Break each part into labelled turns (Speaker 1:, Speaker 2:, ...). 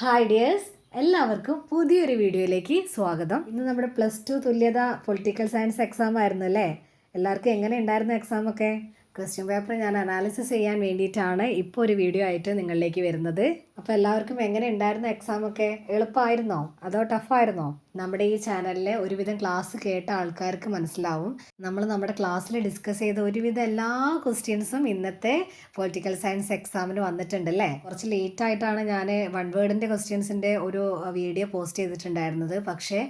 Speaker 1: Hi dears എല്ലാവർക്കും പുതിയൊരു വീഡിയോയിലേക്ക് സ്വാഗതം. ഇന്ന് നമ്മുടെ പ്ലസ് ടു തുല്യത പൊളിറ്റിക്കൽ സയൻസ് എക്സാം ആയിരുന്നു അല്ലേ? എല്ലാവർക്കും എങ്ങനെ ഉണ്ടായിരുന്നു എക്സാം ഒക്കെ? ക്വസ്റ്റ്യൻ പേപ്പർ ഞാൻ അനാലിസിസ് ചെയ്യാൻ വേണ്ടിയിട്ടാണ് ഇപ്പോൾ ഒരു വീഡിയോ ആയിട്ട് നിങ്ങളിലേക്ക് വരുന്നത്. അപ്പോൾ എല്ലാവർക്കും എങ്ങനെ ഉണ്ടായിരുന്നു എക്സാം ഒക്കെ? എളുപ്പമായിരുന്നോ അതോ ടഫായിരുന്നോ നമ്മുടെ ഈ ചാനലിലെ ഒരുവിധം ക്ലാസ് കേട്ട ആൾക്കാർക്ക് മനസ്സിലാവും. നമ്മൾ നമ്മുടെ ക്ലാസ്സിൽ ഡിസ്കസ് ചെയ്ത ഒരുവിധം എല്ലാ ക്വസ്റ്റ്യൻസും ഇന്നത്തെ പൊളിറ്റിക്കൽ സയൻസ് എക്സാമിന് വന്നിട്ടുണ്ട് അല്ലേ? കുറച്ച് ലേറ്റ് ആയിട്ടാണ് ഞാൻ വൺ വേർഡിന്റെ ക്വസ്റ്റ്യൻസിന്റെ ഒരു വീഡിയോ പോസ്റ്റ് ചെയ്തിട്ടുണ്ടായിരുന്നത്. പക്ഷേ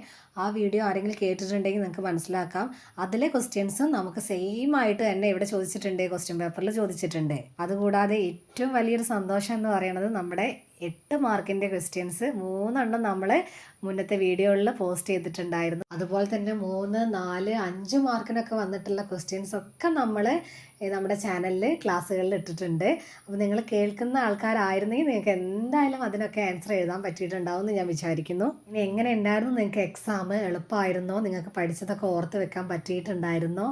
Speaker 1: ആ വീഡിയോ ആരെങ്കിലും കേട്ടിട്ടുണ്ടെങ്കിൽ നിങ്ങൾക്ക് മനസ്സിലാക്കാം. അതിലെ ക്വസ്റ്റ്യൻസും നമുക്ക് സെയിം ആയിട്ട് തന്നെ ഇവിടെ ചോദിച്ചിട്ടുണ്ട് ക്വസ്റ്റ്യൻ പേപ്പറിൽ ചോദിച്ചിട്ടുണ്ട്. അതുകൂടാതെ ഏറ്റവും വലിയൊരു സന്തോഷം എന്ന് പറയുന്നത് നമ്മുടെ എട്ട് മാർക്കിന്റെ ക്വസ്റ്റ്യൻസ് മൂന്നെണ്ണം നമ്മൾ മുന്നത്തെ വീഡിയോകളിൽ പോസ്റ്റ് ചെയ്തിട്ടുണ്ടായിരുന്നു. അതുപോലെ തന്നെ മൂന്ന് നാല് അഞ്ച് മാർക്കിനൊക്കെ വന്നിട്ടുള്ള ക്വസ്റ്റ്യൻസ് ഒക്കെ നമ്മൾ നമ്മുടെ ചാനലിൽ ക്ലാസ്സുകളിൽ ഇട്ടിട്ടുണ്ട്. അപ്പോൾ നിങ്ങൾ കേൾക്കുന്ന ആൾക്കാരായിരുന്നെങ്കിൽ നിങ്ങൾക്ക് എന്തായാലും അതിനൊക്കെ ആൻസർ എഴുതാൻ പറ്റിയിട്ടുണ്ടാവും എന്ന് ഞാൻ വിചാരിക്കുന്നു. ഇനി എങ്ങനെ ഉണ്ടായിരുന്നു നിങ്ങൾക്ക് എക്സാം? എളുപ്പമായിരുന്നോ? നിങ്ങൾക്ക് പഠിച്ചതൊക്കെ ഓർത്ത് വെക്കാൻ പറ്റിയിട്ടുണ്ടായിരുന്നോ?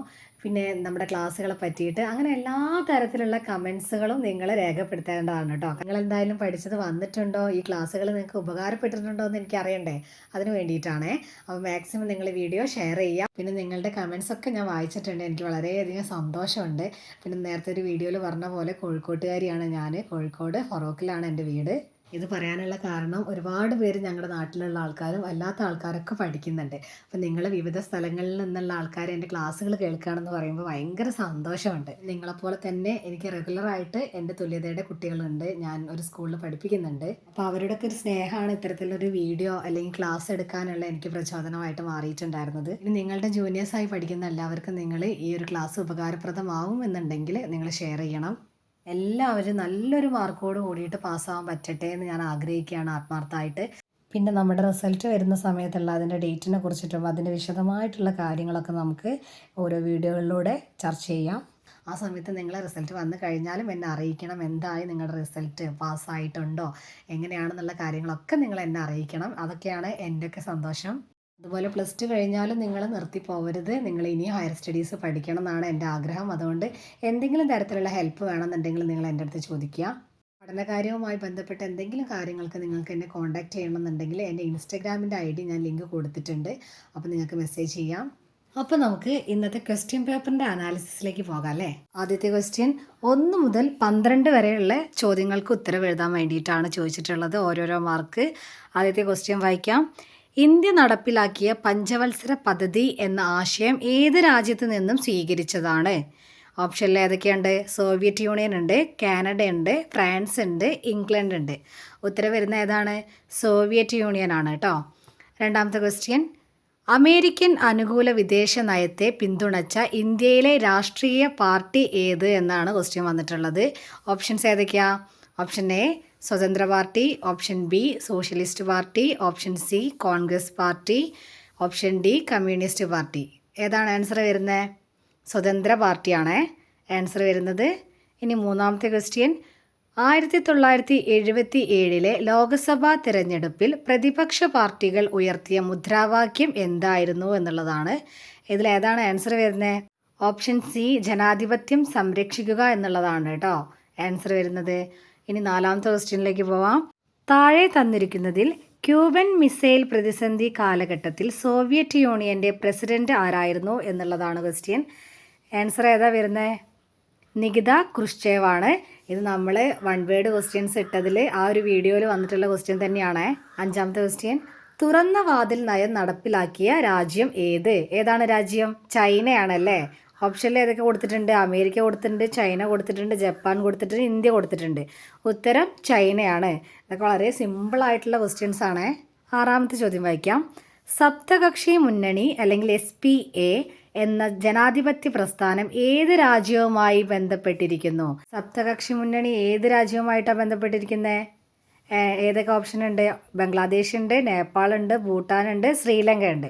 Speaker 1: പിന്നെ നമ്മുടെ ക്ലാസ്സുകളെ പറ്റിയിട്ട് അങ്ങനെ എല്ലാ തരത്തിലുള്ള കമൻസുകളും നിങ്ങൾ രേഖപ്പെടുത്തേണ്ടതാണ് കേട്ടോ. നിങ്ങൾ എന്തായാലും പഠിച്ചത് വന്നിട്ടുണ്ടോ? ഈ ക്ലാസ്സുകൾ നിങ്ങൾക്ക് ഉപകാരപ്പെട്ടിട്ടുണ്ടോ എന്ന് എനിക്ക് അറിയണ്ടേ അതിന് വേണ്ടിയിട്ടാണേ. അപ്പോൾ മാക്സിമം നിങ്ങൾ വീഡിയോ ഷെയർ ചെയ്യുക പിന്നെ നിങ്ങളുടെ കമൻസൊക്കെ ഞാൻ വായിച്ചിട്ടുണ്ട്. എനിക്ക് വളരെയധികം സന്തോഷമുണ്ട്. പിന്നെ നേരത്തെ ഒരു വീഡിയോയിൽ പറഞ്ഞ പോലെ കോഴിക്കോട്ടുകാരിയാണ് ഞാൻ കോഴിക്കോട് ഫറോക്കിലാണ് എന്റെ വീട്. ഇത് പറയാനുള്ള കാരണം ഒരുപാട് പേര് ഞങ്ങളുടെ നാട്ടിലുള്ള ആൾക്കാരും അല്ലാത്ത ആൾക്കാരൊക്കെ പഠിക്കുന്നുണ്ട്. അപ്പം നിങ്ങൾ വിവിധ സ്ഥലങ്ങളിൽ നിന്നുള്ള ആൾക്കാർ എന്റെ ക്ലാസ്സുകൾ കേൾക്കുകയാണെന്ന് പറയുമ്പോൾ ഭയങ്കര സന്തോഷമുണ്ട്. നിങ്ങളെപ്പോലെ തന്നെ എനിക്ക് റെഗുലറായിട്ട് എന്റെ തുല്യതയുടെ കുട്ടികളുണ്ട്. ഞാൻ ഒരു സ്കൂളിൽ പഠിപ്പിക്കുന്നുണ്ട്. അപ്പോൾ അവരുടെയൊക്കെ ഒരു സ്നേഹമാണ് ഇത്തരത്തിലൊരു വീഡിയോ അല്ലെങ്കിൽ ക്ലാസ് എടുക്കാനുള്ള എനിക്ക് പ്രചോദനമായിട്ട് മാറിയിട്ടുണ്ടായിരുന്നത്. ഇനി നിങ്ങളുടെ ജൂനിയേഴ്സായി പഠിക്കുന്ന എല്ലാവർക്കും നിങ്ങൾ ഈ ഒരു ക്ലാസ് ഉപകാരപ്രദമാവും എന്നുണ്ടെങ്കിൽ നിങ്ങൾ ഷെയർ ചെയ്യണം. എല്ലാവരും നല്ലൊരു മാർക്കോട് കൂടിയിട്ട് പാസ്സാവാൻ പറ്റട്ടെ എന്ന് ഞാൻ ആഗ്രഹിക്കുകയാണ് ആത്മാർത്ഥമായിട്ട്. പിന്നെ നമ്മുടെ റിസൾട്ട് വരുന്ന സമയത്തുള്ള അതിന്റെ ഡേറ്റിനെ കുറിച്ചിട്ടും അതിന്റെ വിശദമായിട്ടുള്ള കാര്യങ്ങളൊക്കെ നമുക്ക് ഓരോ വീഡിയോകളിലൂടെ ചർച്ച ചെയ്യാം. ആ സമയത്ത് നിങ്ങളെ റിസൾട്ട് വന്നു കഴിഞ്ഞാലും എന്നെ അറിയിക്കണം. എന്തായി നിങ്ങളുടെ റിസൾട്ട്? പാസ്സായിട്ടുണ്ടോ? എങ്ങനെയാണെന്നുള്ള കാര്യങ്ങളൊക്കെ നിങ്ങൾ എന്നെ അറിയിക്കണം. അതൊക്കെയാണ് എന്റെയൊക്കെ സന്തോഷം. അതുപോലെ പ്ലസ് ടു കഴിഞ്ഞാലും നിങ്ങൾ നിർത്തി പോകരുത് നിങ്ങൾ ഇനി ഹയർ സ്റ്റഡീസ് പഠിക്കണം എന്നാണ് എന്റെ ആഗ്രഹം. അതുകൊണ്ട് എന്തെങ്കിലും തരത്തിലുള്ള ഹെൽപ്പ് വേണമെന്നുണ്ടെങ്കിൽ നിങ്ങൾ എന്റെ അടുത്ത് ചോദിക്കുക. പഠനകാര്യവുമായി ബന്ധപ്പെട്ട് എന്തെങ്കിലും കാര്യങ്ങൾക്ക് നിങ്ങൾക്ക് എന്നെ കോൺടാക്റ്റ് ചെയ്യണമെന്നുണ്ടെങ്കിൽ എന്റെ ഇൻസ്റ്റഗ്രാമിന്റെ ഐ ഡി ഞാൻ ലിങ്ക് കൊടുത്തിട്ടുണ്ട്. അപ്പോൾ നിങ്ങൾക്ക് മെസ്സേജ് ചെയ്യാം. അപ്പോൾ നമുക്ക് ഇന്നത്തെ ക്വസ്റ്റ്യൻ പേപ്പറിന്റെ അനാലിസിസിലേക്ക് പോകാം അല്ലേ? ആദ്യത്തെ ക്വസ്റ്റ്യൻ ഒന്ന് മുതൽ പന്ത്രണ്ട് വരെയുള്ള ചോദ്യങ്ങൾക്ക് ഉത്തരവ് എഴുതാൻ വേണ്ടിയിട്ടാണ് ചോദിച്ചിട്ടുള്ളത് ഓരോരോ മാർക്ക് ആദ്യത്തെ ക്വസ്റ്റ്യൻ വായിക്കാം. ഇന്ത്യ നടപ്പിലാക്കിയ പഞ്ചവത്സര പദ്ധതി എന്ന ആശയം ഏത് രാജ്യത്ത് നിന്നും സ്വീകരിച്ചതാണ്? ഓപ്ഷനിൽ ഏതൊക്കെയുണ്ട്? സോവിയറ്റ് യൂണിയൻ ഉണ്ട് കാനഡ ഉണ്ട് ഫ്രാൻസ് ഉണ്ട് ഇംഗ്ലണ്ട് ഉണ്ട്. ഉത്തരം വരുന്ന ഏതാണ്? സോവിയറ്റ് യൂണിയൻ ആണ് കേട്ടോ രണ്ടാമത്തെ ക്വസ്റ്റ്യൻ അമേരിക്കൻ അനുകൂല വിദേശ നയത്തെ പിന്തുണച്ച ഇന്ത്യയിലെ രാഷ്ട്രീയ പാർട്ടി ഏത് എന്നാണ് ക്വസ്റ്റ്യൻ വന്നിട്ടുള്ളത്. ഓപ്ഷൻസ് ഏതൊക്കെയാ? Option A Swatantra party. Option B socialist party. Option C Congress party. Option D communist party. ഏതാണ് ആൻസർ വരുന്നത് സ്വതന്ത്ര പാർട്ടിയാണ്. ആൻസർ വരുന്നത് ഇനി മൂന്നാമത്തെ ക്വസ്റ്റ്യൻ. ആയിരത്തി തൊള്ളായിരത്തി എഴുപത്തി ഏഴിലെ ലോക്സഭാ തിരഞ്ഞെടുപ്പിൽ പ്രതിപക്ഷ പാർട്ടികൾ ഉയർത്തിയ മുദ്രാവാക്യം എന്തായിരുന്നു എന്നുള്ളതാണ്. ഇതിൽ ഏതാണ് ആൻസർ വരുന്നത് ഓപ്ഷൻ സി ജനാധിപത്യം സംരക്ഷിക്കുക എന്നുള്ളതാണ് കേട്ടോ ആൻസർ വരുന്നത്. ഇനി നാലാമത്തെ ക്വസ്റ്റ്യനിലേക്ക് പോവാം. താഴെ തന്നിരിക്കുന്നതിൽ ക്യൂബൻ മിസൈൽ പ്രതിസന്ധി കാലഘട്ടത്തിൽ സോവിയറ്റ് യൂണിയന്റെ പ്രസിഡന്റ് ആരായിരുന്നു എന്നുള്ളതാണ് ക്വസ്റ്റ്യൻ. ആൻസർ ഏതാ വരുന്നത് നികിത ക്രുഷ്ചേവാണ് ഇത് നമ്മൾ വൺ വേർഡ് ക്വസ്റ്റ്യൻസ് ഇട്ടതിൽ ആ ഒരു വീഡിയോയിൽ വന്നിട്ടുള്ള ക്വസ്റ്റ്യൻ തന്നെയാണ്. അഞ്ചാമത്തെ ക്വസ്റ്റ്യൻ തുറന്ന വാതിൽ നയം നടപ്പിലാക്കിയ രാജ്യം ഏത്? ഏതാണ് രാജ്യം? ചൈനയാണല്ലേ? ഓപ്ഷനിൽ ഏതൊക്കെ കൊടുത്തിട്ടുണ്ട്? അമേരിക്ക കൊടുത്തിട്ടുണ്ട് ചൈന കൊടുത്തിട്ടുണ്ട് ജപ്പാൻ കൊടുത്തിട്ടുണ്ട് ഇന്ത്യ കൊടുത്തിട്ടുണ്ട്. ഉത്തരം ചൈനയാണ്. ഇതൊക്കെ വളരെ സിമ്പിളായിട്ടുള്ള ക്വസ്റ്റ്യൻസ് ആണ്. ആറാമത്തെ ചോദ്യം വായിക്കാം. സപ്തകക്ഷി മുന്നണി അല്ലെങ്കിൽ എസ് പി എ എന്ന ജനാധിപത്യ പ്രസ്ഥാനം ഏത് രാജ്യവുമായി ബന്ധപ്പെട്ടിരിക്കുന്നു? സപ്തകക്ഷി മുന്നണി ഏത് രാജ്യവുമായിട്ടാണ് ബന്ധപ്പെട്ടിരിക്കുന്നത് ഏതൊക്കെ ഓപ്ഷൻ ഉണ്ട്? ബംഗ്ലാദേശ് ഉണ്ട് നേപ്പാൾ ഉണ്ട് ഭൂട്ടാൻ ഉണ്ട് ശ്രീലങ്ക ഉണ്ട്.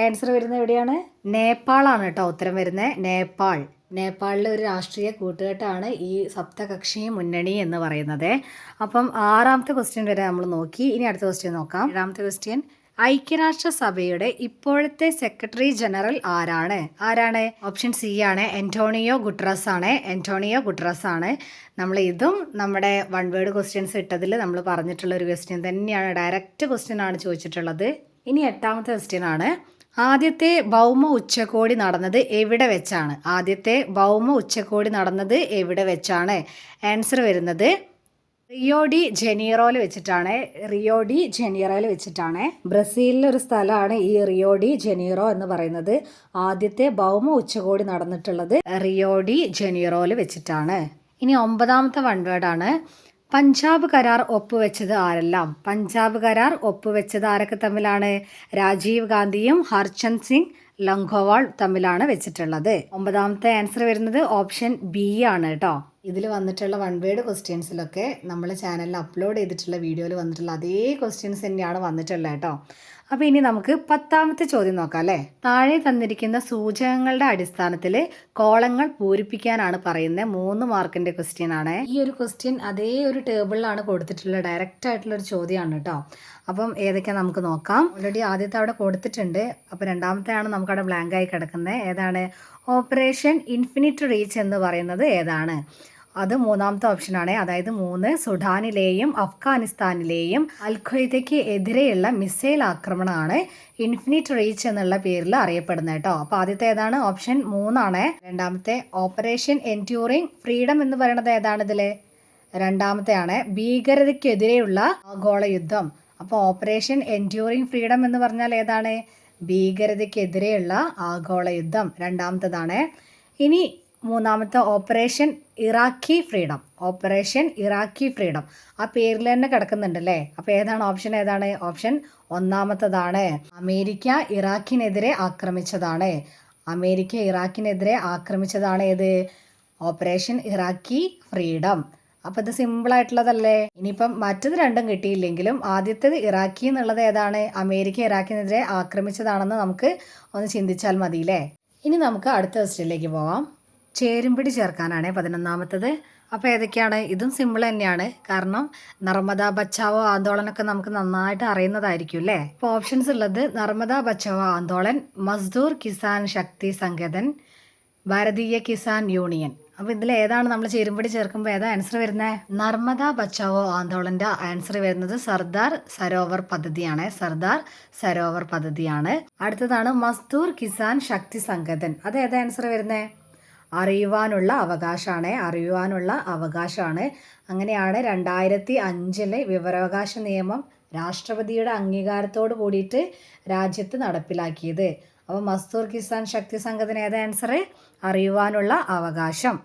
Speaker 1: ആൻസർ വരുന്നത് എവിടെയാണ്? നേപ്പാളാണ് കേട്ടോ ഉത്തരം വരുന്നത്. നേപ്പാൾ. നേപ്പാളിലെ ഒരു രാഷ്ട്രീയ കൂട്ടുകെട്ടാണ് ഈ സപ്തകക്ഷി മുന്നണി എന്ന് പറയുന്നത്. അപ്പം ആറാമത്തെ ക്വസ്റ്റ്യൻ വരെ നമ്മൾ നോക്കി. ഇനി അടുത്ത ക്വസ്റ്റ്യൻ നോക്കാം. ഏഴാമത്തെ ക്വസ്റ്റ്യൻ ഐക്യരാഷ്ട്രസഭയുടെ ഇപ്പോഴത്തെ സെക്രട്ടറി ജനറൽ ആരാണ്? ആരാണ്? ഓപ്ഷൻ സി ആണ്. എന്റോണിയോ ഗുട്രസ് ആണ്. എന്റോണിയോ ഗുട്രസ് ആണ്. നമ്മൾ ഇതും നമ്മുടെ വൺ വേർഡ് ക്വസ്റ്റ്യൻസ് ഇട്ടതിൽ നമ്മൾ പറഞ്ഞിട്ടുള്ള ഒരു ക്വസ്റ്റ്യൻ തന്നെയാണ്. ഡയറക്റ്റ് ക്വസ്റ്റ്യൻ ആണ് ചോദിച്ചിട്ടുള്ളത്. ഇനി എട്ടാമത്തെ ക്വസ്റ്റ്യൻ ആണ്. ആദ്യത്തെ ഭൗമ ഉച്ചകോടി നടന്നത് എവിടെ വെച്ചാണ്? ആദ്യത്തെ ഭൗമ ഉച്ചകോടി നടന്നത് എവിടെ വെച്ചാണ്? ആൻസർ വരുന്നത് റിയോ ഡി ജനീറോയിൽ വെച്ചിട്ടാണ്. റിയോ ഡി ജനീറോയിൽ വെച്ചിട്ടാണ്. ബ്രസീലിലെ ഒരു സ്ഥലമാണ് ഈ റിയോ ഡി ജനീറോ എന്ന് പറയുന്നത്. ആദ്യത്തെ ഭൗമ ഉച്ചകോടി നടന്നിട്ടുള്ളത് റിയോ ഡി ജനീറോയിൽ വെച്ചിട്ടാണ്. ഇനി ഒമ്പതാമത്തെ വൺ വേർഡാണ് പഞ്ചാബ് കരാർ ഒപ്പുവെച്ചത് ആരെല്ലാം? പഞ്ചാബ് കരാർ ഒപ്പുവെച്ചത് ആരൊക്കെ തമ്മിലാണ്? രാജീവ് ഗാന്ധിയും ഹർചന്ദ് സിംഗ് ലങ്കോവാൾ തമ്മിലാണ് വെച്ചിട്ടുള്ളത്. ഒമ്പതാമത്തെ ആൻസർ വരുന്നത് ഓപ്ഷൻ ബി ആണ് കേട്ടോ. ഇതിൽ വന്നിട്ടുള്ള വൺ വേഡ് ക്വസ്റ്റ്യൻസിലൊക്കെ നമ്മൾ ചാനലിൽ അപ്ലോഡ് ചെയ്തിട്ടുള്ള വീഡിയോയിൽ വന്നിട്ടുള്ള അതേ ക്വസ്റ്റ്യൻസ് തന്നെയാണ് വന്നിട്ടുള്ളത് കേട്ടോ. അപ്പോൾ ഇനി നമുക്ക് പത്താമത്തെ ചോദ്യം നോക്കാം അല്ലേ? താഴെ തന്നിരിക്കുന്ന സൂചകങ്ങളുടെ അടിസ്ഥാനത്തിൽ കോളങ്ങൾ പൂരിപ്പിക്കാനാണ് പറയുന്നത്. മൂന്ന് മാർക്കിന്റെ ക്വസ്റ്റ്യൻ ആണ്. ഈ ഒരു ക്വസ്റ്റ്യൻ അതേ ഒരു ടേബിളിലാണ് കൊടുത്തിട്ടുള്ള ഡയറക്റ്റ് ആയിട്ടുള്ള ഒരു ചോദ്യമാണ് കേട്ടോ. അപ്പം ഏതൊക്കെ നമുക്ക് നോക്കാം. ഓൾറെഡി ആദ്യത്തെ അവിടെ കൊടുത്തിട്ടുണ്ട്. അപ്പോൾ രണ്ടാമത്തെയാണ് നമുക്കവിടെ ബ്ലാങ്ക് ആയി കിടക്കുന്നത്. ഏതാണ്? ഓപ്പറേഷൻ ഇൻഫിനിറ്റ് റീച്ച് എന്ന് പറയുന്നത് ഏതാണ്? അത് മൂന്നാമത്തെ ഓപ്ഷനാണ് അതായത് മൂന്ന് സുഡാനിലെയും അഫ്ഗാനിസ്ഥാനിലെയും അൽഖയ്ദയ്ക്ക് എതിരെയുള്ള മിസൈൽ ആക്രമണമാണ് ഇൻഫിനിറ്റ് റീച്ച് എന്നുള്ള പേരിൽ അറിയപ്പെടുന്നത് കേട്ടോ. അപ്പോൾ ആദ്യത്തെ ഏതാണ്? ഓപ്ഷൻ മൂന്നാണ്. രണ്ടാമത്തെ ഓപ്പറേഷൻ എന്റ്യൂറിങ് ഫ്രീഡം എന്ന് പറയുന്നത് ഏതാണ് ഇതിൽ രണ്ടാമത്തെയാണ് ഭീകരതയ്ക്കെതിരെയുള്ള ആഗോള യുദ്ധം. അപ്പോൾ ഓപ്പറേഷൻ എൻഡ്യൂറിംഗ് ഫ്രീഡം എന്ന് പറഞ്ഞാൽ ഏതാണ്? ഭീകരതയ്ക്കെതിരെയുള്ള ആഗോള യുദ്ധം. രണ്ടാമത്തതാണ് ഇനി മൂന്നാമത്തെ operation Iraqi freedom. Operation Iraqi freedom. ആ പേരിൽ തന്നെ കിടക്കുന്നുണ്ടല്ലേ? അപ്പോൾ ഏതാണ് ഓപ്ഷൻ? ഏതാണ് ഓപ്ഷൻ? ഒന്നാമത്തതാണ് അമേരിക്ക ഇറാഖിനെതിരെ ആക്രമിച്ചതാണ്. അമേരിക്ക ഇറാഖിനെതിരെ ആക്രമിച്ചതാണ് ഏത്? Operation Iraqi freedom. അപ്പോൾ ഇത് സിമ്പിൾ ആയിട്ടുള്ളതല്ലേ? ഇനിയിപ്പം മറ്റത് രണ്ടും കിട്ടിയില്ലെങ്കിലും ആദ്യത്തേത് ഇറാഖി എന്നുള്ളത് ഏതാണ്? അമേരിക്ക ഇറാഖിനെതിരെ ആക്രമിച്ചതാണെന്ന് നമുക്ക് ഒന്ന് ചിന്തിച്ചാൽ മതി മതിയില്ലേ? ഇനി നമുക്ക് അടുത്ത ക്വസ്റ്റ്യനിലേക്ക് പോവാം. ചേരുംപിടി ചേർക്കാനാണ് പതിനൊന്നാമത്തത്. അപ്പോൾ ഏതൊക്കെയാണ്? ഇതും സിമ്പിൾ തന്നെയാണ്. കാരണം നർമ്മദ ബച്ചാവോ ആന്തോളനൊക്കെ നമുക്ക് നന്നായിട്ട് അറിയുന്നതായിരിക്കും അല്ലേ? ഇപ്പോൾ ഓപ്ഷൻസ് ഉള്ളത് നർമ്മദ ബച്ചാവോ ആന്തോളൻ മസ്ദൂർ കിസാൻ ശക്തി സംഗതൻ ഭാരതീയ കിസാൻ യൂണിയൻ. അപ്പോൾ ഇതിൽ ഏതാണ് നമ്മൾ ചേരുംപടി ചേർക്കുമ്പോൾ ഏതാ ആൻസർ വരുന്നത് നർമ്മദ ബച്ചാവോ ആന്തോളന്റെ ആൻസർ വരുന്നത് സർദാർ സരോവർ പദ്ധതിയാണ്. സർദാർ സരോവർ പദ്ധതിയാണ്. അടുത്തതാണ് മസ്ദൂർ കിസാൻ ശക്തി സംഗതൻ. അത് ഏതാ ആൻസർ വരുന്നത് അറിയുവാനുള്ള അവകാശമാണ് അറിയുവാനുള്ള അവകാശമാണ് അങ്ങനെയാണ് രണ്ടായിരത്തി അഞ്ചിലെ വിവരാവകാശ നിയമം രാഷ്ട്രപതിയുടെ അംഗീകാരത്തോട് കൂടിയിട്ട് രാജ്യത്ത് നടപ്പിലാക്കിയത്. അപ്പോൾ മസ്തൂർ കിസാൻ ശക്തി സംഘത്തിന് ഏതാ ആൻസർ അറിയുവാനുള്ള അവകാശം.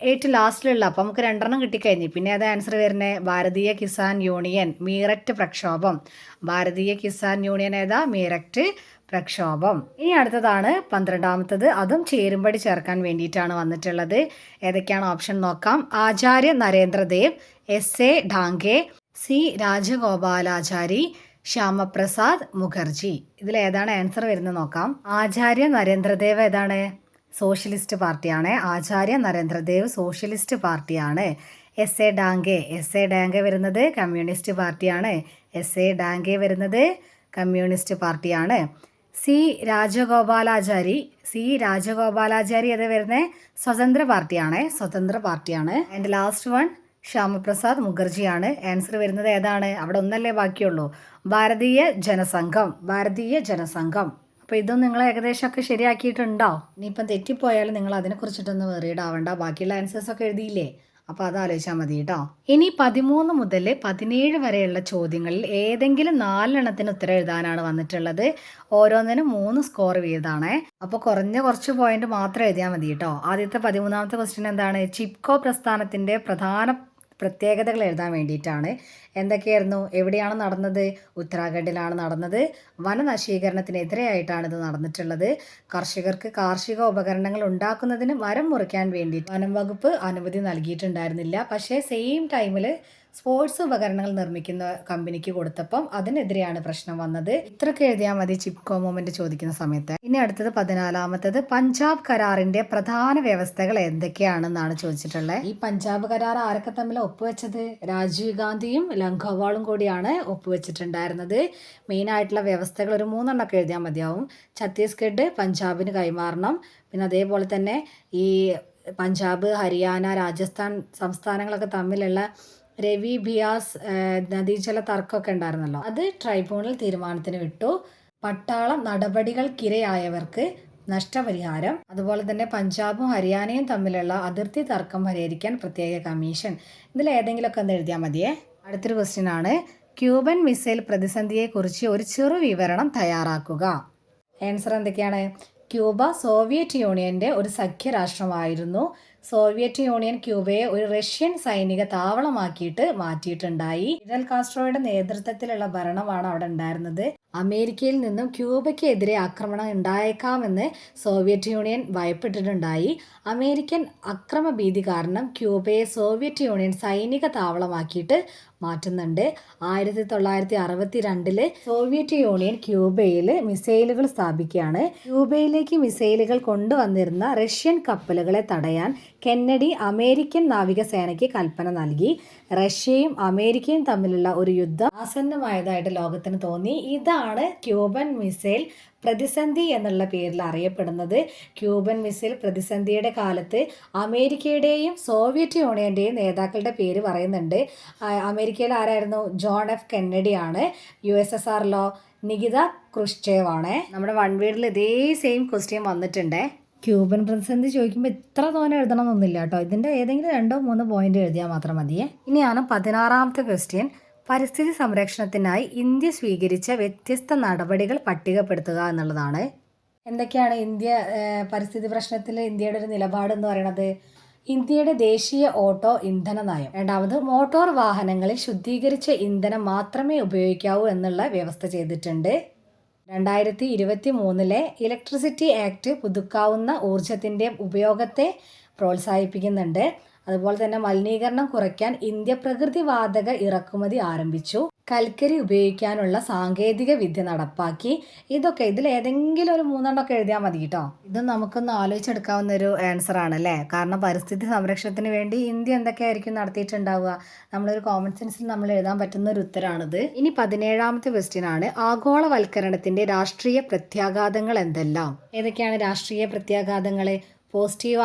Speaker 1: ഏറ്റവും ലാസ്റ്റിലുള്ള അപ്പോൾ നമുക്ക് രണ്ടെണ്ണം കിട്ടിക്കഴിഞ്ഞു. പിന്നെ അത് ആൻസർ വരുന്നത് ഭാരതീയ കിസാൻ യൂണിയൻ മീററ്റ് പ്രക്ഷോഭം. ഭാരതീയ കിസാൻ യൂണിയൻ ഏതാ? മീററ്റ് പ്രക്ഷോഭം. ഇനി അടുത്തതാണ് പന്ത്രണ്ടാമത്തത്. അതും ചേരുമ്പടി ചേർക്കാൻ വേണ്ടിയിട്ടാണ് വന്നിട്ടുള്ളത്. ഏതൊക്കെയാണ് ഓപ്ഷൻ നോക്കാം. Acharya Narendradev S A Dange C Rajagopalachari Shyamaprasad Mukherjee. ഇതിൽ ഏതാണ് ആൻസർ വരുന്നത് നോക്കാം. ആചാര്യ നരേന്ദ്രദേവ് ഏതാണ്? സോഷ്യലിസ്റ്റ് പാർട്ടിയാണ്. ആചാര്യ നരേന്ദ്രദേവ് സോഷ്യലിസ്റ്റ് പാർട്ടിയാണ്. S A Dange. S A Dange വരുന്നത് കമ്മ്യൂണിസ്റ്റ് പാർട്ടിയാണ്. എസ് എ ഡാങ്കെ വരുന്നത് കമ്മ്യൂണിസ്റ്റ് പാർട്ടിയാണ്. സി രാജഗോപാലാചാരി. സി രാജഗോപാലാചാരി അത് വരുന്നത് സ്വതന്ത്ര പാർട്ടിയാണ്. സ്വതന്ത്ര പാർട്ടിയാണ്. ആൻഡ് ലാസ്റ്റ് വൺ ശ്യാമപ്രസാദ് മുഖർജിയാണ്. ആൻസർ വരുന്നത് ഏതാണ്? അവിടെ ഒന്നല്ലേ ബാക്കിയുള്ളൂ. ഭാരതീയ ജനസംഘം. ഭാരതീയ ജനസംഘം. അപ്പോൾ ഇതും നിങ്ങൾ ഏകദേശമൊക്കെ ശരിയാക്കിയിട്ടുണ്ടോ? ഇനിയിപ്പം തെറ്റിപ്പോയാലും നിങ്ങൾ അതിനെക്കുറിച്ചിട്ടൊന്ന് വെറിയുടെ ആവണ്ട. ബാക്കിയുള്ള ആൻസേഴ്സ് ഒക്കെ എഴുതിയില്ലേ? അപ്പോൾ അത് ആലോചിച്ചാൽ മതി കേട്ടോ ഇനി പതിമൂന്ന് മുതൽ പതിനേഴ് വരെയുള്ള ചോദ്യങ്ങളിൽ ഏതെങ്കിലും നാലെണ്ണത്തിന് ഉത്തരം എഴുതാനാണ് വന്നിട്ടുള്ളത്. ഓരോന്നിനും മൂന്ന് സ്കോർ വീതാണേ അപ്പോൾ കുറഞ്ഞ കുറച്ച് പോയിന്റ് മാത്രം എഴുതിയാൽ മതി കേട്ടോ ആദ്യത്തെ പതിമൂന്നാമത്തെ ക്വസ്റ്റ്യൻ എന്താണ്? ചിപ്കോ പ്രസ്ഥാനത്തിന്റെ പ്രധാന പ്രത്യേകതകൾ എഴുതാൻ വേണ്ടിയിട്ടാണ്. എന്തൊക്കെയായിരുന്നു? എവിടെയാണ് നടന്നത്? ഉത്തരാഖണ്ഡിലാണ് നടന്നത്. വനനശീകരണത്തിനെതിരെയായിട്ടാണ് ഇത് നടന്നിട്ടുള്ളത്. കർഷകർക്ക് കാർഷിക ഉപകരണങ്ങൾ ഉണ്ടാക്കുന്നതിന് മരം മുറിക്കാൻ വേണ്ടി വനം വകുപ്പ് അനുമതി നൽകിയിട്ടുണ്ടായിരുന്നില്ല. പക്ഷേ സെയിം ടൈമിൽ സ്പോർട്സ് ഉപകരണങ്ങൾ നിർമ്മിക്കുന്ന കമ്പനിക്ക് കൊടുത്തപ്പം അതിനെതിരെയാണ് പ്രശ്നം വന്നത്. ഇത്രയൊക്കെ എഴുതിയാൽ മതി ചിപ്കോ മൂവ്മെന്റ് ചോദിക്കുന്ന സമയത്ത്. ഇനി അടുത്തത് പതിനാലാമത്തത് പഞ്ചാബ് കരാറിന്റെ പ്രധാന വ്യവസ്ഥകൾ എന്തൊക്കെയാണെന്നാണ് ചോദിച്ചിട്ടുള്ളത് ഈ പഞ്ചാബ് കരാർ ആരൊക്കെ തമ്മിൽ ഒപ്പുവെച്ചത്? രാജീവ് ഗാന്ധിയും ലങ്കോവാളും കൂടിയാണ് ഒപ്പുവെച്ചിട്ടുണ്ടായിരുന്നത്. മെയിൻ ആയിട്ടുള്ള വ്യവസ്ഥകൾ ഒരു മൂന്നെണ്ണമൊക്കെ എഴുതിയാൽ മതിയാവും. ഛത്തീസ്ഗഡ് പഞ്ചാബിന് കൈമാറണം. പിന്നെ അതേപോലെ തന്നെ ഈ പഞ്ചാബ് ഹരിയാന രാജസ്ഥാൻ സംസ്ഥാനങ്ങളൊക്കെ തമ്മിലുള്ള രവി ബിയാസ് നദീജല തർക്കമൊക്കെ ഉണ്ടായിരുന്നല്ലോ. അത് ട്രൈബ്യൂണൽ തീരുമാനത്തിന് വിട്ടു. പട്ടാളം നടപടികൾക്കിരയായവർക്ക് നഷ്ടപരിഹാരം അതുപോലെ തന്നെ പഞ്ചാബും ഹരിയാനയും തമ്മിലുള്ള അതിർത്തി തർക്കം പരിഹരിക്കാൻ പ്രത്യേക കമ്മീഷൻ. ഇതിൽ ഏതെങ്കിലുമൊക്കെ ഒന്ന് എഴുതിയാൽ മതിയേ. അടുത്തൊരു ക്വസ്റ്റ്യൻ ആണ്. ക്യൂബൻ മിസൈൽ പ്രതിസന്ധിയെക്കുറിച്ച് ഒരു ചെറു വിവരണം തയ്യാറാക്കുക. ആൻസർ എന്തൊക്കെയാണ്? ക്യൂബ സോവിയറ്റ് യൂണിയന്റെ ഒരു സഖ്യരാഷ്ട്രമായിരുന്നു. സോവിയറ്റ് യൂണിയൻ ക്യൂബയെ ഒരു റഷ്യൻ സൈനിക താവളമാക്കിയിട്ട് മാറ്റിയിട്ടുണ്ടായി. ഫിഡൽ കാസ്ട്രോയുടെ നേതൃത്വത്തിലുള്ള ഭരണമാണ് അവിടെ ഉണ്ടായിരുന്നത്. അമേരിക്കയിൽ നിന്നും ക്യൂബയ്ക്കെതിരെ ആക്രമണം ഉണ്ടായേക്കാമെന്ന് സോവിയറ്റ് യൂണിയൻ ഭയപ്പെട്ടിട്ടുണ്ടായി. അമേരിക്കൻ അക്രമഭീതി കാരണം ക്യൂബയെ സോവിയറ്റ് യൂണിയൻ സൈനിക താവളമാക്കിയിട്ട് മാറ്റുന്നുണ്ട്. ആയിരത്തി തൊള്ളായിരത്തി അറുപത്തി രണ്ടിൽ സോവിയറ്റ് യൂണിയൻ ക്യൂബയിൽ മിസൈലുകൾ സ്ഥാപിക്കുകയാണ്. ക്യൂബയിലേക്ക് മിസൈലുകൾ കൊണ്ടുവന്നിരുന്ന റഷ്യൻ കപ്പലുകളെ തടയാൻ കെന്നഡി അമേരിക്കൻ നാവികസേനയ്ക്ക് കൽപ്പന നൽകി. റഷ്യയും അമേരിക്കയും തമ്മിലുള്ള ഒരു യുദ്ധം ആസന്നമായതായിട്ട് ലോകത്തിന് തോന്നി. ഇതാണ് ക്യൂബൻ മിസൈൽ പ്രതിസന്ധി എന്നുള്ള പേരിൽ അറിയപ്പെടുന്നത് ക്യൂബൻ മിസൈൽ പ്രതിസന്ധിയുടെ കാലത്ത് അമേരിക്കയുടെയും സോവിയറ്റ് യൂണിയന്റെയും നേതാക്കളുടെ പേര് പറയുന്നുണ്ട്. അമേരിക്കയിൽ ആരായിരുന്നു? ജോൺ എഫ് കെന്നഡി ആണ് യു എസ് എസ് ആറിലോ നികിത ക്രിസ്റ്റേവ് ആണ് നമ്മുടെ വൺ വീഡിൽ ഇതേ സെയിം ക്വസ്റ്റ്യൻ വന്നിട്ടുണ്ട്. ക്യൂബൻ പ്രതിസന്ധി ചോദിക്കുമ്പോൾ ഇത്ര തോനെ എഴുതണമെന്നൊന്നുമില്ല കേട്ടോ. ഇതിന്റെ ഏതെങ്കിലും രണ്ടോ മൂന്നോ പോയിന്റ് എഴുതിയാൽ മാത്രം മതിയേ. ഇനിയാണ് പതിനാറാമത്തെ ക്വസ്റ്റ്യൻ. പരിസ്ഥിതി സംരക്ഷണത്തിനായി ഇന്ത്യ സ്വീകരിച്ച വ്യത്യസ്ത നടപടികൾ പട്ടികപ്പെടുത്തുക എന്നുള്ളതാണ്. എന്തൊക്കെയാണ് ഇന്ത്യ പരിസ്ഥിതി പ്രശ്നത്തിൽ ഇന്ത്യയുടെ ഒരു നിലപാട് എന്ന് പറയുന്നത് ഇന്ത്യയുടെ ദേശീയ ഓട്ടോ ഇന്ധന നയം. രണ്ടാമത് മോട്ടോർ വാഹനങ്ങളിൽ ശുദ്ധീകരിച്ച ഇന്ധനം മാത്രമേ ഉപയോഗിക്കാവൂ എന്നുള്ള വ്യവസ്ഥ ചെയ്തിട്ടുണ്ട്. രണ്ടായിരത്തി ഇരുപത്തി മൂന്നിലെ ഇലക്ട്രിസിറ്റി ആക്ട് പുതുക്കാവുന്ന ഊർജത്തിന്റെ ഉപയോഗത്തെ പ്രോത്സാഹിപ്പിക്കുന്നുണ്ട്. അതുപോലെ തന്നെ മലിനീകരണം കുറയ്ക്കാൻ ഇന്ത്യ പ്രകൃതിവാതക ഇറക്കുമതി ആരംഭിച്ചു. കൽക്കരി ഉപയോഗിക്കാനുള്ള സാങ്കേതിക വിദ്യ നടപ്പാക്കി. ഇതൊക്കെ ഇതിൽ ഏതെങ്കിലും ഒരു മൂന്നെണ്ണമൊക്കെ എഴുതിയാൽ മതി കേട്ടോ. ഇത് നമുക്കൊന്ന് ആലോചിച്ചെടുക്കാവുന്ന ഒരു ആൻസർ ആണ് അല്ലേ കാരണം പരിസ്ഥിതി സംരക്ഷണത്തിന് വേണ്ടി ഇന്ത്യ എന്തൊക്കെയായിരിക്കും നടത്തിയിട്ടുണ്ടാവുക? നമ്മളൊരു കോമൺ സെൻസിൽ നമ്മൾ എഴുതാൻ പറ്റുന്ന ഒരു ഉത്തരമാണിത് ഇനി പതിനേഴാമത്തെ ക്വസ്റ്റ്യൻ ആണ്. ആഗോളവൽക്കരണത്തിന്റെ രാഷ്ട്രീയ പ്രത്യാഘാതങ്ങൾ എന്തെല്ലാം? ഏതൊക്കെയാണ് രാഷ്ട്രീയ പ്രത്യാഘാതങ്ങൾ പോസിറ്റീവ്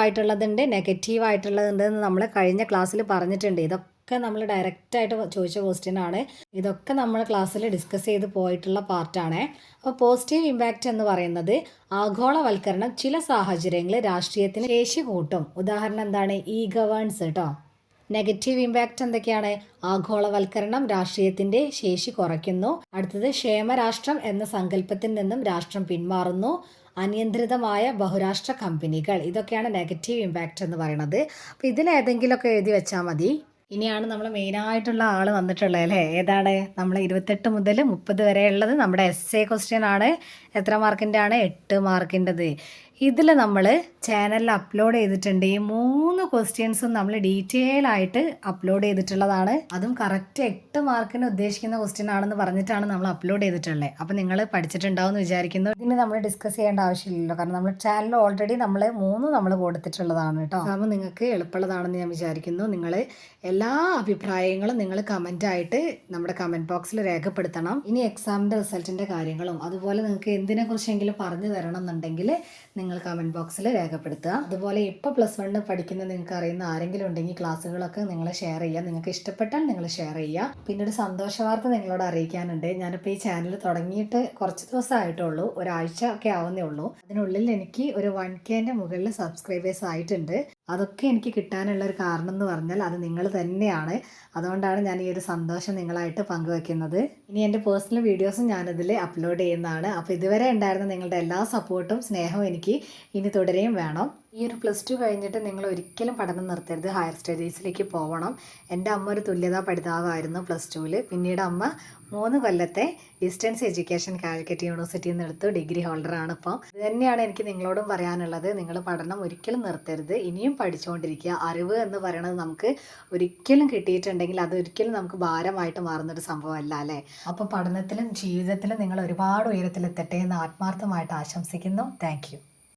Speaker 1: നെഗറ്റീവായിട്ടുള്ളതുണ്ട് എന്ന് നമ്മൾ കഴിഞ്ഞ ക്ലാസ്സിൽ പറഞ്ഞിട്ടുണ്ട്. ഇതൊക്കെ നമ്മൾ ഡയറക്റ്റായിട്ട് ചോദിച്ച ക്വസ്റ്റ്യൻ ആണ് ഇതൊക്കെ നമ്മൾ ക്ലാസ്സിൽ ഡിസ്കസ് ചെയ്ത് പോയിട്ടുള്ള പാർട്ടാണ്. അപ്പോൾ പോസിറ്റീവ് ഇമ്പാക്റ്റ് എന്ന് പറയുന്നത് ആഗോളവൽക്കരണം ചില സാഹചര്യങ്ങളിൽ രാഷ്ട്രീയത്തിന് ശേഷി കൂട്ടും. ഉദാഹരണം എന്താണ്? ഇ ഗവേൺസ് കേട്ടോ നെഗറ്റീവ് ഇമ്പാക്റ്റ് എന്തൊക്കെയാണ്? ആഗോളവൽക്കരണം രാഷ്ട്രീയത്തിന്റെ ശേഷി കുറയ്ക്കുന്നു. അടുത്തത് ക്ഷേമരാഷ്ട്രം എന്ന സങ്കല്പത്തിൽ നിന്നും രാഷ്ട്രം പിന്മാറുന്നു. അനിയന്ത്രിതമായ ബഹുരാഷ്ട്ര കമ്പനികൾ. ഇതൊക്കെയാണ് നെഗറ്റീവ് ഇമ്പാക്റ്റ് എന്ന് പറയുന്നത് അപ്പോൾ ഇതിലേതെങ്കിലുമൊക്കെ എഴുതി വെച്ചാൽ മതി. ഇനിയാണ് നമ്മൾ മെയിനായിട്ടുള്ള ആൾ വന്നിട്ടുള്ളത് അല്ലേ? ഏതാണ്? നമ്മൾ ഇരുപത്തെട്ട് മുതൽ മുപ്പത് വരെ ഉള്ളത് നമ്മുടെ എസ് എ ക്വസ്റ്റ്യൻ ആണ്. എത്ര മാർക്കിന്റെ ആണ് എട്ട് മാർക്കിന്റെത് ഇതിൽ നമ്മൾ ചാനലിൽ അപ്ലോഡ് ചെയ്തിട്ടുണ്ട്. ഈ മൂന്ന് ക്വസ്റ്റ്യൻസും നമ്മൾ ഡീറ്റെയിൽ ആയിട്ട് അപ്ലോഡ് ചെയ്തിട്ടുള്ളതാണ്. അതും കറക്റ്റ് എട്ട് മാർക്കിന് ഉദ്ദേശിക്കുന്ന ക്വസ്റ്റ്യൻ ആണെന്ന് പറഞ്ഞിട്ടാണ് നമ്മൾ അപ്ലോഡ് ചെയ്തിട്ടുള്ളത് അപ്പോൾ നിങ്ങൾ പഠിച്ചിട്ടുണ്ടാവും എന്ന് വിചാരിക്കുന്നു. ഇതിന് നമ്മൾ ഡിസ്കസ് ചെയ്യേണ്ട ആവശ്യമില്ലല്ലോ. കാരണം നമ്മൾ ചാനൽ ഓൾറെഡി നമ്മൾ മൂന്ന് നമ്മൾ കൊടുത്തിട്ടുള്ളതാണ് കേട്ടോ. അപ്പോൾ നിങ്ങൾക്ക് എളുപ്പമുള്ളതാണെന്ന് ഞാൻ വിചാരിക്കുന്നു. നിങ്ങൾ എല്ലാ അഭിപ്രായങ്ങളും നിങ്ങൾ കമന്റായിട്ട് നമ്മുടെ കമന്റ് ബോക്സിൽ രേഖപ്പെടുത്തണം. ഇനി എക്സാമിന്റെ റിസൾട്ടിന്റെ കാര്യങ്ങളും അതുപോലെ നിങ്ങൾക്ക് എന്തിനെക്കുറിച്ചെങ്കിലും പറഞ്ഞു തരണം എന്നുണ്ടെങ്കിൽ നിങ്ങൾ കമന്റ് ബോക്സിൽ രേഖപ്പെടുത്തുക. അതുപോലെ ഇപ്പോൾ പ്ലസ് വണ്ണ് പഠിക്കുന്ന നിങ്ങൾക്ക് അറിയുന്ന ആരെങ്കിലും ഉണ്ടെങ്കിൽ ക്ലാസ്സുകളൊക്കെ നിങ്ങൾ ഷെയർ ചെയ്യുക. നിങ്ങൾക്ക് ഇഷ്ടപ്പെട്ടാൽ നിങ്ങൾ ഷെയർ ചെയ്യുക. പിന്നെ ഒരു സന്തോഷ വാർത്ത നിങ്ങളോട് അറിയിക്കാനുണ്ട്. ഞാനിപ്പോൾ ഈ ചാനൽ തുടങ്ങിയിട്ട് കുറച്ച് ദിവസമായിട്ടുള്ളൂ. ഒരാഴ്ച ഒക്കെ ആവുന്നേ ഉള്ളൂ. അതിനുള്ളിൽ എനിക്ക് ഒരു വൺ കെന്റെ മുകളിൽ സബ്സ്ക്രൈബേഴ്സ് ആയിട്ടുണ്ട്. അതൊക്കെ എനിക്ക് കിട്ടാനുള്ള ഒരു കാരണം എന്ന് പറഞ്ഞാൽ അത് നിങ്ങൾ തന്നെയാണ്. അതുകൊണ്ടാണ് ഞാൻ ഈ ഒരു സന്തോഷം നിങ്ങളായിട്ട് പങ്കുവെക്കുന്നത്. ഇനി എന്റെ പേഴ്സണൽ വീഡിയോസും ഞാനിതിൽ അപ്ലോഡ് ചെയ്യുന്നതാണ്. അപ്പോൾ ഇതുവരെ ഉണ്ടായിരുന്ന നിങ്ങളുടെ എല്ലാ സപ്പോർട്ടും സ്നേഹവും എനിക്ക് ഇനി തുടരുകയും വേണം. ഈ ഒരു പ്ലസ് ടു കഴിഞ്ഞിട്ട് നിങ്ങൾ ഒരിക്കലും പഠനം നിർത്തരുത്. ഹയർ സ്റ്റഡീസിലേക്ക് പോകണം എന്റെ അമ്മ ഒരു തുല്യതാ പഠിതാവായിരുന്നു പ്ലസ് ടുവിൽ പിന്നീട് അമ്മ മൂന്ന് കൊല്ലത്തെ ഡിസ്റ്റൻസ് എഡ്യൂക്കേഷൻ കാലിക്കറ്റ് യൂണിവേഴ്സിറ്റിയിൽ നിന്ന് എടുത്തു ഡിഗ്രി ഹോൾഡറാണ് ഇപ്പോൾ ഇത് തന്നെയാണ് എനിക്ക് നിങ്ങളോടും പറയാനുള്ളത്. നിങ്ങൾ പഠനം ഒരിക്കലും നിർത്തരുത്. ഇനിയും പഠിച്ചുകൊണ്ടിരിക്കുക അറിവ് എന്ന് പറയുന്നത് നമുക്ക് ഒരിക്കലും കിട്ടിയിട്ടുണ്ടെങ്കിൽ അത് ഒരിക്കലും നമുക്ക് ഭാരമായിട്ട് മാറുന്നൊരു സംഭവമല്ല അല്ലേ? അപ്പോൾ പഠനത്തിലും ജീവിതത്തിലും നിങ്ങൾ ഒരുപാട് ഉയരത്തിലെത്തട്ടെ എന്ന് ആത്മാർത്ഥമായിട്ട് ആശംസിക്കുന്നു. താങ്ക്